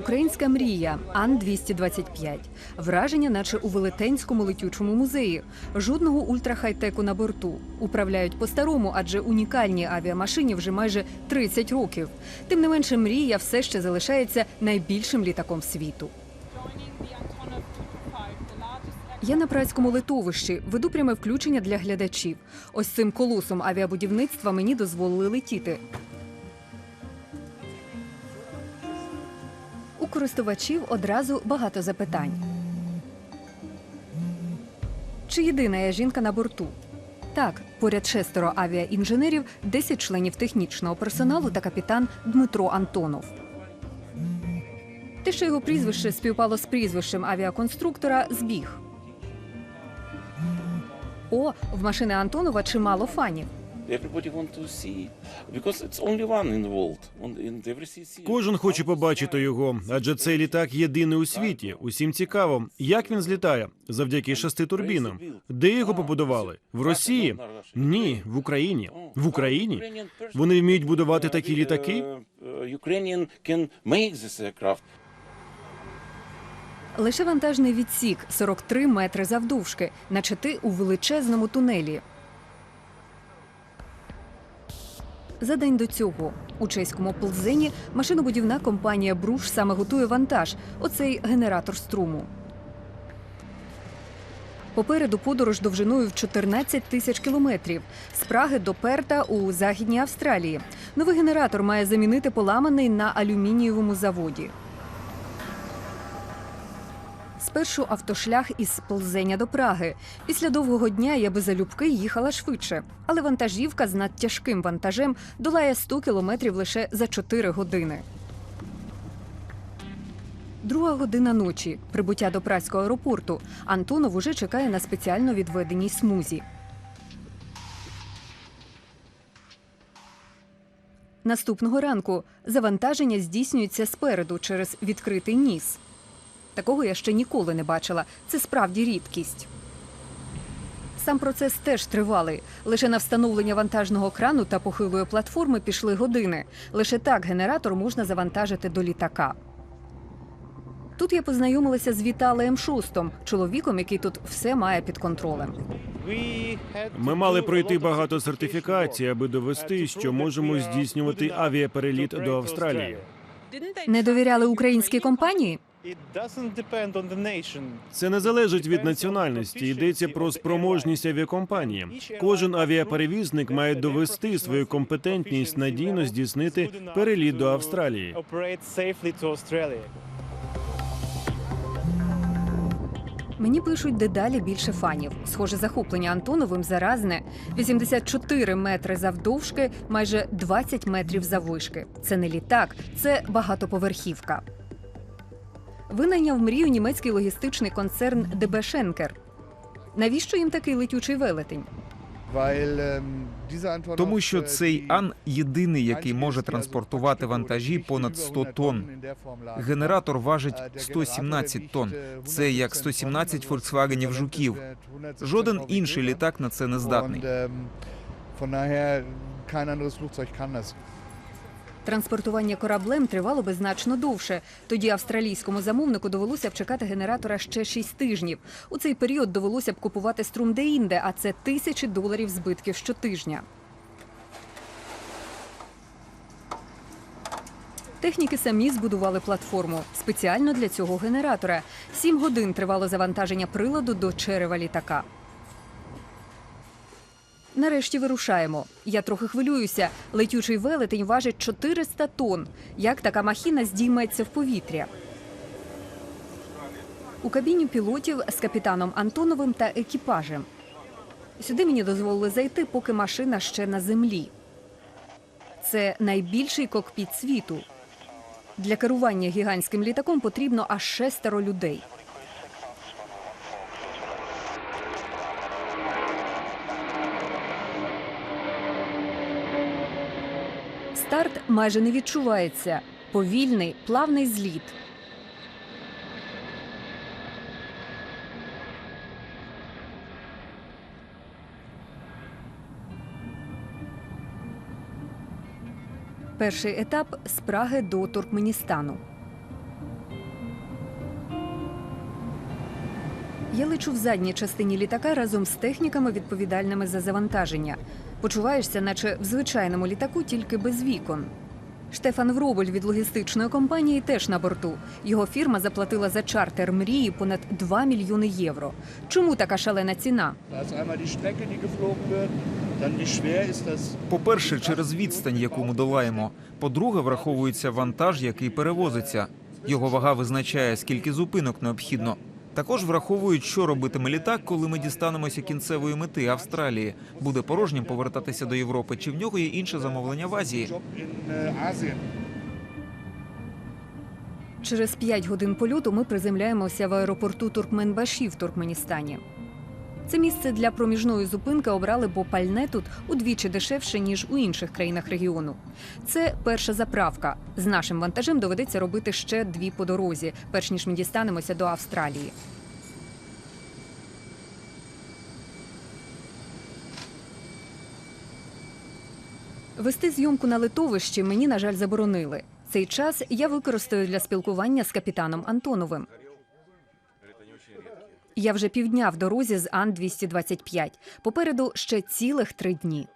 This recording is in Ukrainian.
Українська мрія Ан 225 Враження, наче у велетенському летючому музеї. Жодного ультрахайтеку на борту. Управляють по-старому, адже унікальній авіамашині вже майже 30 років. Тим не менше, мрія все ще залишається найбільшим літаком світу. Я на працькому литовищі веду пряме включення для глядачів. Ось цим колосом авіабудівництва мені дозволили летіти. Користувачів одразу багато запитань. Чи єдина я жінка на борту? Так, поряд шестеро авіаінженерів, 10 членів технічного персоналу та капітан Дмитро Антонов. Те, що його прізвище співпало з прізвищем авіаконструктора, збіг. О, в машини Антонова чимало фанів. Everybody want to see because it's only one in the world. In every. Кожен хоче побачити його, адже цей літак єдиний у світі. Усім цікаво, як він злітає завдяки шести турбінам. Де його побудували? В Росії? Ні, в Україні. В Україні вони вміють будувати такі літаки. Uh, Ukrainian can make this aircraft. Лише вантажний відсік 43 метри завдовжки, наче ти у величезному тунелі. За день до цього у чеському Плзині машинобудівна компанія Бруш саме готує вантаж оцей генератор струму. Попереду подорож довжиною в 14 тисяч кілометрів з Праги до Перта у Західній Австралії. Новий генератор має замінити поламаний на алюмінієвому заводі. Спершу автошлях із Плзеня до Праги. Після довгого дня я би залюбки їхала швидше, але вантажівка з надтяжким вантажем долає 100 кілометрів лише за 4 години. Друга година ночі. Прибуття до празького аеропорту. Антонов уже чекає на спеціально відведеній смузі. Наступного ранку завантаження здійснюється спереду через відкритий ніс. Такого я ще ніколи не бачила. Це справді рідкість. Сам процес теж тривалий. Лише на встановлення вантажного крану та похилої платформи пішли години. Лише так генератор можна завантажити до літака. Тут я познайомилася з Віталієм Шустом, чоловіком, який тут все має під контролем. Ми мали пройти багато сертифікацій, аби довести, що можемо здійснювати авіапереліт до Австралії. Не довіряли українській компанії? Це не залежить від національності. Йдеться про спроможність авіакомпанії. Кожен авіаперевізник має довести свою компетентність надійно здійснити переліт до Австралії. Мені пишуть дедалі більше фанів. Схоже, захоплення Антоновим заразне. 84 метри завдовжки, майже 20 метрів заввишки. Це не літак, це багатоповерхівка. Винайняв мрію німецький логістичний концерн ДБ Шенкер. Навіщо їм такий летючий велетень? Тому що цей Ан єдиний, який може транспортувати вантажі понад 100 тонн. Генератор важить 117 тонн. Це як 117 Volkswagenів жуків. Жоден інший літак на це не здатний. Транспортування кораблем тривало би значно довше. Тоді австралійському замовнику довелося б чекати генератора ще 6 тижнів. У цей період довелося б купувати струм де-інде, а це тисячі доларів збитків щотижня. Техніки самі збудували платформу спеціально для цього генератора. Сім годин тривало завантаження приладу до черева літака. Нарешті вирушаємо. Я трохи хвилююся. Летючий велетень важить 400 тонн. Як така махіна здійметься в повітря? У кабіні пілотів з капітаном Антоновим та екіпажем. Сюди мені дозволили зайти, поки машина ще на землі. Це найбільший кокпіт світу. Для керування гігантським літаком потрібно аж шестеро людей. Старт майже не відчувається. Повільний, плавний зліт. Перший етап з Праги до Туркменістану. Я лечу в задній частині літака разом з техніками, відповідальними за завантаження. Почуваєшся, наче в звичайному літаку, тільки без вікон. Штефан Вроболь від логістичної компанії теж на борту. Його фірма заплатила за чартер мрії понад 2 мільйони євро. Чому така шалена ціна? По-перше, через відстань, яку ми долаємо. По-друге, враховується вантаж, який перевозиться. Його вага визначає, скільки зупинок необхідно. Також враховують, що робитиме літак, коли ми дістанемося кінцевої мети Австралії. Буде порожнім повертатися до Європи, чи в нього є інше замовлення в Азії. Через 5 годин польоту ми приземляємося в аеропорту Туркменбаші в Туркменістані. Це місце для проміжної зупинки обрали, бо пальне тут удвічі дешевше, ніж у інших країнах регіону. Це перша заправка. З нашим вантажем доведеться робити ще дві по дорозі, перш ніж ми дістанемося до Австралії. Вести зйомку на литовищі мені, на жаль, заборонили. Цей час я використаю для спілкування з капітаном Антоновим. Я вже півдня в дорозі з Ан-225. Попереду ще цілих три дні.